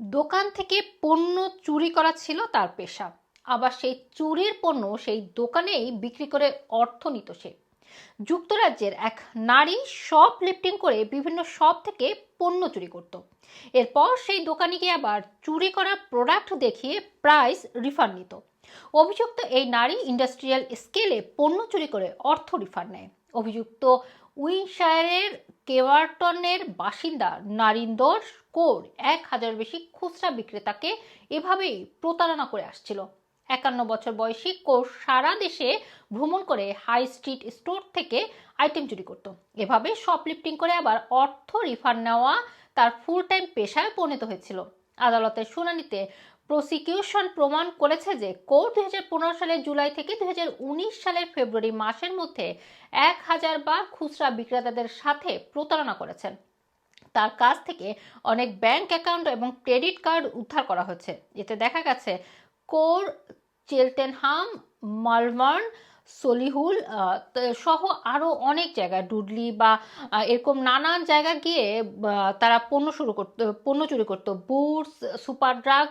দোকান থেকে পণ্য চুরি করা ছিল তার পেশা। আবার সেই চুরির পণ্য সেই দোকানেই বিক্রি করে অর্থ নিত সে। যুক্তরাজ্যের এক নারী শপ লিফটিং করে বিভিন্ন শপ থেকে পণ্য চুরি করত। এরপর সেই দোকানে গিয়ে আবার চুরি করা প্রোডাক্ট দেখিয়ে প্রাইস রিফান্ড নিত। অভিযুক্ত এই নারী ইন্ডাস্ট্রিয়াল স্কেলে পণ্য চুরি করে অর্থ রিফান্ড নেয়। অভিযুক্ত উইনশায়ারের কেওয়ার্টনের বাসিন্দা নারিন্দর কোর এক হাজার বেশি খুচরা বিক্রেতাকে এভাবেই প্রতারণা করে আসছিল। একান্ন বছর বয়সী কোর সারা দেশে ভ্রমণ করে হাই স্ট্রিট স্টোর থেকে আইটেম চুরি করত। এভাবে শপলিফটিং করে আবার অর্থ রিফান্ড নেওয়া তার ফুল টাইম পেশায় পরিণত হয়েছিল। আদালতের শুনানিতে প্রসিকিউশন প্রমাণ করেছে যে কোর্ট দুই সালের জুলাই থেকে দু হাজার উনিশ সালের ফেব্রুয়ারি মাসের মধ্যে এক হাজার বার খুচরা বিক্রেতাদের সাথে প্রতারণা করেছেন তার কাছ থেকে অনেক ব্যাংক অ্যাকাউন্ট এবং ক্রেডিট কার্ড উদ্ধার করা হয়েছে। এতে দেখা গেছে, কোর, চেলটেনহাম মালভার্ন সলিহুল সহ আরও অনেক জায়গায়, ডুডলি বা এরকম নানান জায়গা গিয়ে তারা পণ্য শুরু করতো, পণ্য চুরি করতো। বুটস, সুপার ড্রাগ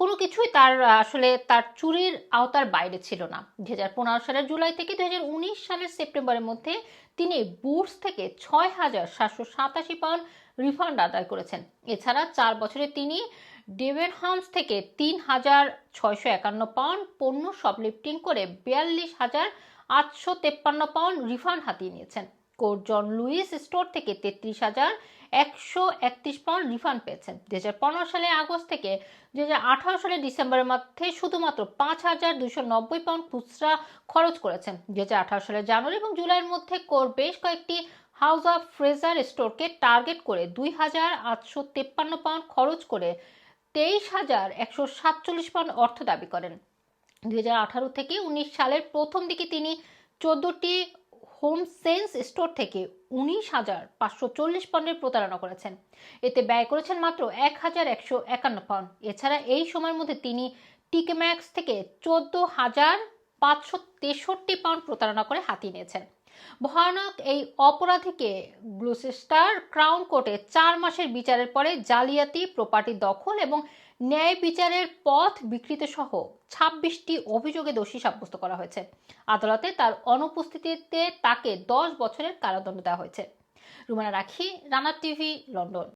কোনো কিছুই তার, আসলে তার চুরির আওতার বাইরে ছিল না। দু হাজার পনেরো সালের জুলাই থেকে দু হাজার উনিশ সালের সেপ্টেম্বরের মধ্যে তিনি বুটস থেকে ছয় হাজার সাতশো সাতাশি পাউন্ড রিফান্ড আদায় করেছেন। এছাড়া চার বছরে তিনি ডেভেনহামস থেকে তিন হাজার ছয়শো একান্ন পাউন্ড পণ্য শপলিফটিং করে বিয়াল্লিশ হাজার আটশো তেপ্পান্ন পাউন্ড রিফান্ড হাতিয়ে নিয়েছেন। কোর্ট জন লুইস স্টোর থেকে তেত্রিশ হাজার একশো একত্রিশ পাউন্ড রিফান্ড পেয়েছেন। দু হাজার পনেরো সালে আগস্ট থেকে দু হাজার আঠারো সালের ডিসেম্বরের মধ্যে শুধুমাত্র পাঁচ হাজার দুশো নব্বই পাউন্ড খুচরা খরচ করেছেন। দু হাজার আঠারো সালের জানুয়ারি এবং জুলাইয়ের মধ্যে কোর বেশ কয়েকটি হাউস অফ ফ্রেজার স্টোরকে টার্গেট করে দুই হাজার আটশো তেপ্পান্ন পাউন্ড খরচ করে তেইশ হাজার একশো সাতচল্লিশ পাউন্ড অর্থ দাবি করেন। দুই হাজার আঠারো থেকে উনিশ সালের প্রথম দিকে তিনি চোদ্দোটি হোম সেন্স স্টোর থেকে উনিশ হাজার পাঁচশো চল্লিশ পাউন্ডের প্রতারণা করেছেন। এতে ব্যয় করেছেন মাত্র এক হাজার একশো একান্ন পাউন্ড। এছাড়া এই সময়ের মধ্যে তিনি টিকেম্যাক্স থেকে চোদ্দ হাজার পাঁচশো তেষট্টি পাউন্ড প্রতারণা করে হাতিয়ে নিয়েছেন। ভয়ানক এই অপরাধীকে গ্লুসেস্টার ক্রাউন কোর্টে চার মাসের বিচারের পরে জালিয়াতি, প্রপার্টি দখল এবং ন্যায় বিচারের পথ বিকৃত সহ ছাব্বিশটি অভিযোগে দোষী সাব্যস্ত করা হয়েছে। আদালতে তার অনুপস্থিতিতে তাকে দশ বছরের কারাদণ্ড দেওয়া হয়েছে। রুমানা রাখি, রানা টিভি, লন্ডন।